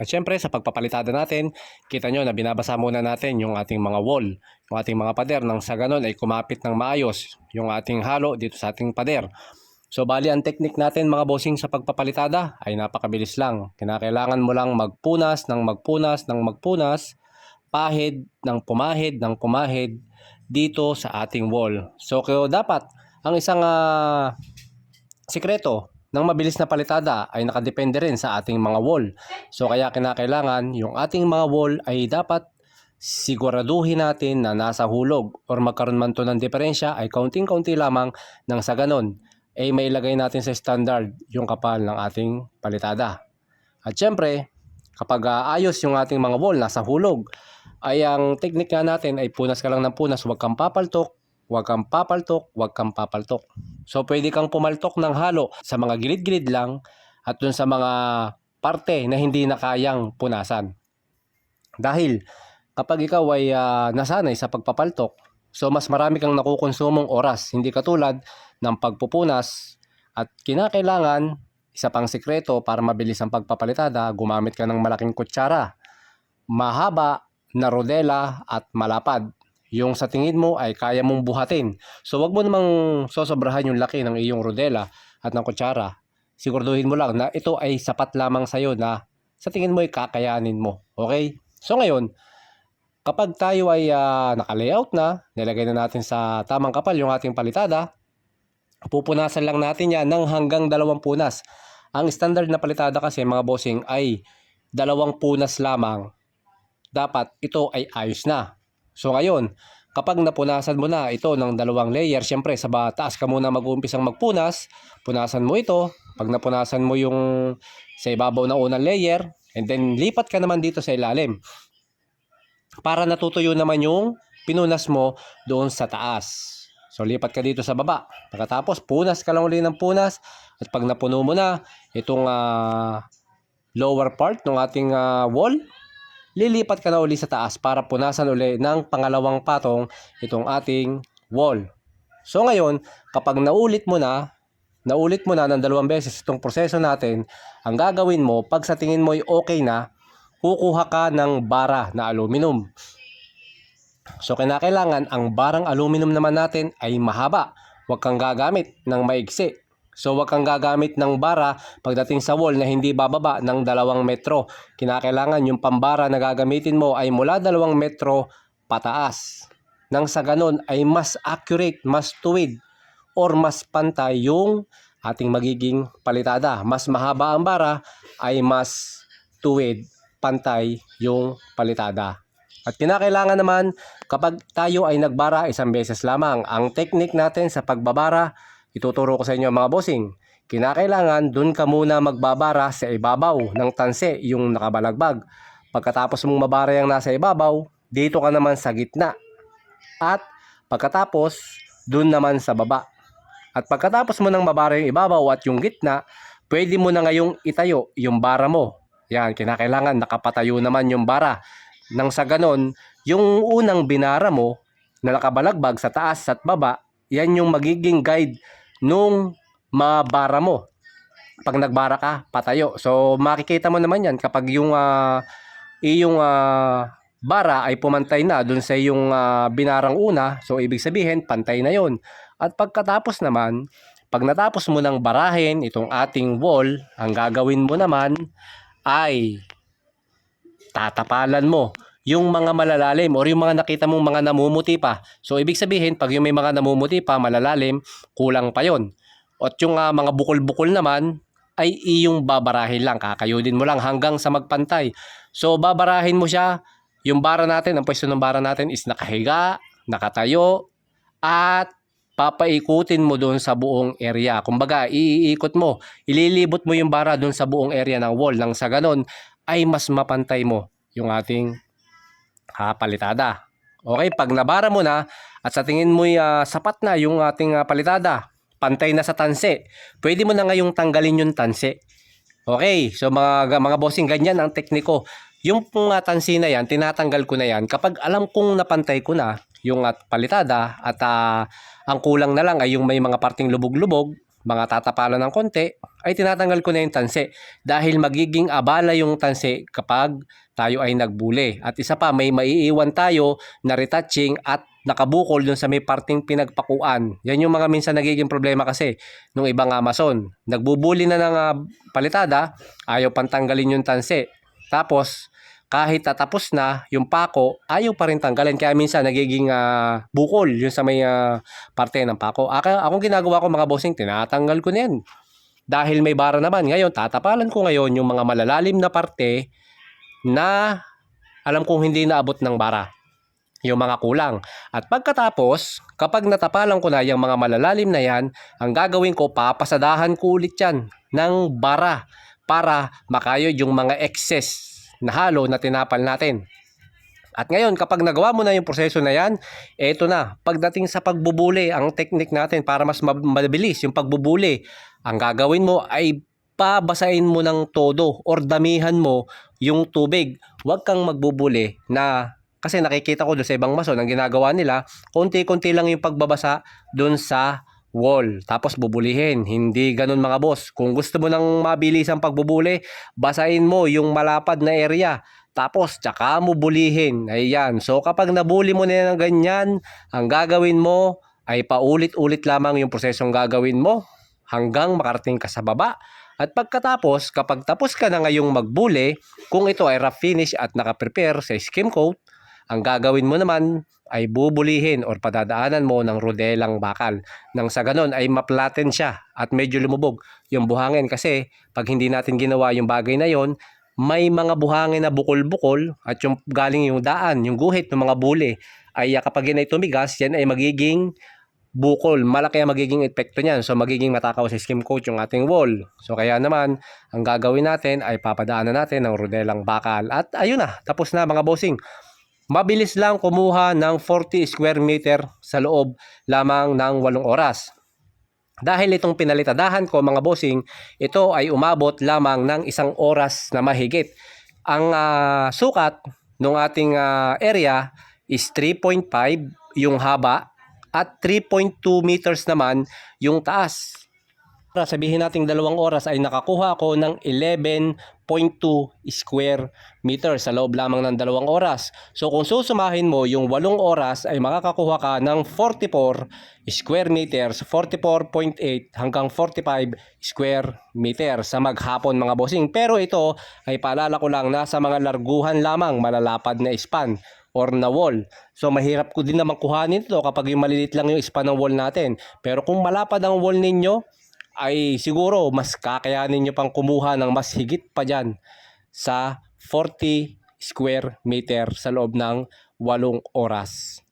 At syempre sa pagpapalitada natin, kita nyo na binabasa muna natin yung ating mga wall, yung ating mga pader nang sa ganun ay kumapit ng maayos yung ating halo dito sa ating pader. So bali ang technique natin mga bossing sa pagpapalitada ay napakabilis lang. Kinakailangan mo lang magpunas ng magpunas ng magpunas, pahid ng pumahid ng pumahid dito sa ating wall. So kaya dapat ang isang ah, sikreto ng mabilis na palitada ay nakadepende rin sa ating mga wall. So kaya kinakailangan yung ating mga wall ay dapat siguraduhin natin na nasa hulog or magkaroon man to ng diferensya ay kaunting-kaunti lamang nang sa ganon ay mailagay natin sa standard yung kapal ng ating palitada. At syempre, kapag ah, ayos yung ating mga wall nasa hulog, ay ang nga natin ay punas ka lang ng punas, huwag kang papaltok, huwag kang papaltok, huwag kang papaltok. So pwede kang pumaltok ng halo sa mga gilid-gilid lang at dun sa mga parte na hindi na kayang punasan. Dahil kapag ikaw ay ah, nasanay sa pagpapaltok, so mas marami kang nakukonsumong oras, hindi katulad ng pagpupunas at kinakailangan isa pang sikreto para mabilis ang pagpapalitada, gumamit ka ng malaking kutsara, mahaba na rodela at malapad. Yung sa tingin mo ay kaya mong buhatin. So wag mo namang sosobrahan yung laki ng iyong rodela at ng kutsara. Siguraduhin mo lang na ito ay sapat lamang sa'yo na sa tingin mo ay kakayanin mo. Okay? So ngayon, kapag tayo ay ah, naka-layout na, nilagay na natin sa tamang kapal yung ating palitada, pupunasan lang natin yan ng hanggang dalawang punas. Ang standard na palitada kasi mga bossing ay dalawang punas lamang. Dapat ito ay ayos na. So ngayon, kapag napunasan mo na ito ng dalawang layer, syempre sa taas ka muna mag-uumpisang magpunas, punasan mo ito. Pag napunasan mo yung sa ibabaw ng unang layer, and then lipat ka naman dito sa ilalim. Para natutuyo naman yung pinunas mo doon sa taas. So lipat ka dito sa baba. Pagkatapos punas ka lang uli ng punas at pag napuno mo na itong ah, lower part ng ating ah, wall, lilipat ka na uli sa taas para punasan uli ng pangalawang patong itong ating wall. So ngayon, kapag naulit mo na, naulit mo na ng dalawang beses itong proseso natin, ang gagawin mo, pag sa tingin mo ay okay na, kukuha ka ng bara na aluminum. So kinakailangan ang barang aluminum naman natin ay mahaba. Huwag kang gagamit ng maigsi. So huwag kang gagamit ng bara pagdating sa wall na hindi bababa ng dalawang metro. Kinakailangan yung pambara na gagamitin mo ay mula dalawang metro pataas. Nang sa ganun ay mas accurate, mas tuwid, or mas pantay yung ating magiging palitada. Mas mahaba ang bara ay mas tuwid, pantay yung palitada. At kinakailangan naman kapag tayo ay nagbara isang beses lamang. Ang technique natin sa pagbabara, ituturo ko sa inyo mga bossing. Kinakailangan dun ka muna magbabara sa ibabaw ng tanse, yung nakabalagbag. Pagkatapos mong mabara yung nasa ibabaw, dito ka naman sa gitna. At pagkatapos, dun naman sa baba. At pagkatapos mo nang mabara yung ibabaw at yung gitna, pwede mo na ngayong itayo yung bara mo. Yan, kinakailangan nakapatayo naman yung bara. Nang sa ganon, yung unang binara mo na nakabalagbag sa taas at baba, yan yung magiging guide nung mabara mo. Pag nagbara ka, patayo. So makikita mo naman yan kapag yung ah, iyong ah, bara ay pumantay na dun sa iyong ah, binarang una, so ibig sabihin pantay na yon. At pagkatapos naman, pag natapos mo ng barahin itong ating wall, ang gagawin mo naman ay tatapalan mo yung mga malalalim or yung mga nakita mong mga namumuti pa. So ibig sabihin, pag yung may mga namumuti pa, malalalim, kulang pa yon. At yung ah, mga bukol-bukol naman, ay iyong babarahin lang. Kakayudin mo lang hanggang sa magpantay. So babarahin mo siya. Yung bara natin, ang pwesto ng bara natin is nakahiga, nakatayo, at papaikutin mo doon sa buong area. Kumbaga, iikot mo, ililibot mo yung bara doon sa buong area ng wall. Nang sa ganon, ay mas mapantay mo yung ating kapalitada. Okay, pag nabara mo na at sa tingin mo sapat na yung ating ah, palitada, pantay na sa tanse, pwede mo na ngayong tanggalin yung tanse. Okay, so mga mga bossing ganyan ang tekniko. Yung mga tansi na yan, tinatanggal ko na yan kapag alam kong napantay ko na yung at palitada at ah, ang kulang na lang ay yung may mga parting lubog-lubog, mga tatapalan ng konti, ay tinatanggal ko na yung tanse. Dahil magiging abala yung tanse kapag tayo ay nagbuli. At isa pa, may maiiwan tayo na retouching at nakabukol dun sa may parting pinagpakuan. Yan yung mga minsan nagiging problema kasi nung ibang Amazon. Nagbubuli na ng ah, palitada, ayaw pantanggalin yung tanse. Tapos, kahit tatapos na yung pako, ayaw pa rin tanggalin. Kaya minsan nagiging ah, bukol yun sa may ah, parte ng pako. Aka, akong ginagawa ko mga bossing, tinatanggal ko na yan. Dahil may bara naman. Ngayon, tatapalan ko ngayon yung mga malalalim na parte na alam kong hindi naabot ng bara yung mga kulang. At pagkatapos, kapag natapalan ko na yung mga malalalim na yan, ang gagawin ko, papasadahan ko ulit yan ng bara para makayod yung mga excess na halo na tinapal natin. At ngayon, kapag nagawa mo na yung proseso na yan, eto na, pagdating sa pagbubuli, ang technique natin para mas mab- mabilis yung pagbubuli, ang gagawin mo ay pabasain mo ng todo or damihan mo yung tubig. Huwag kang magbubuli na kasi nakikita ko doon sa ibang mason, ang ginagawa nila, konti-konti lang yung pagbabasa doon sa wall. Tapos bubulihin. Hindi ganun mga boss. Kung gusto mo ng mabilis ang pagbubuli, basahin mo yung malapad na area. Tapos, tsaka mo bulihin. Ayan. So, kapag nabuli mo na ng ganyan, ang gagawin mo ay paulit-ulit lamang yung prosesong gagawin mo hanggang makarating ka sa baba. At pagkatapos, kapag tapos ka na ngayong magbuli, kung ito ay rough finish at nakaprepare sa skim coat, ang gagawin mo naman ay bubulihin or padadaanan mo ng rodelang bakal. Nang sa ganon ay maplaten siya at medyo lumubog yung buhangin kasi pag hindi natin ginawa yung bagay na yon, may mga buhangin na bukol-bukol at yung galing yung daan, yung guhit ng mga buli ay kapag yan ay tumigas, yan ay magiging bukol. Malaki ang magiging epekto niyan. So magiging matakaw sa skim coat yung ating wall. So kaya naman, ang gagawin natin ay papadaanan natin ng rodelang bakal. At ayun na, tapos na mga bossing. Mabilis lang kumuha ng 40 square meter sa loob lamang ng 8 oras. Dahil itong pinalitadahan ko mga bossing, ito ay umabot lamang ng isang oras na mahigit. Ang ah, sukat ng ating ah, area is 3.5 yung haba at 3.2 meters naman yung taas. Para sabihin nating dalawang oras ay nakakuha ako ng 11.2 square meter sa loob lamang ng dalawang oras. So kung susumahin mo yung walong oras ay makakakuha ka ng 44 square meters, 44.8 hanggang 45 square meter sa maghapon mga bossing. Pero ito ay paalala ko lang nasa mga larguhan lamang malalapad na span or na wall. So mahirap ko din naman kuhanin ito kapag yung malilit lang yung span ng wall natin. Pero kung malapad ang wall ninyo, ay siguro mas kakayanin nyo pang kumuha ng mas higit pa dyan sa 40 square meter sa loob ng walong oras.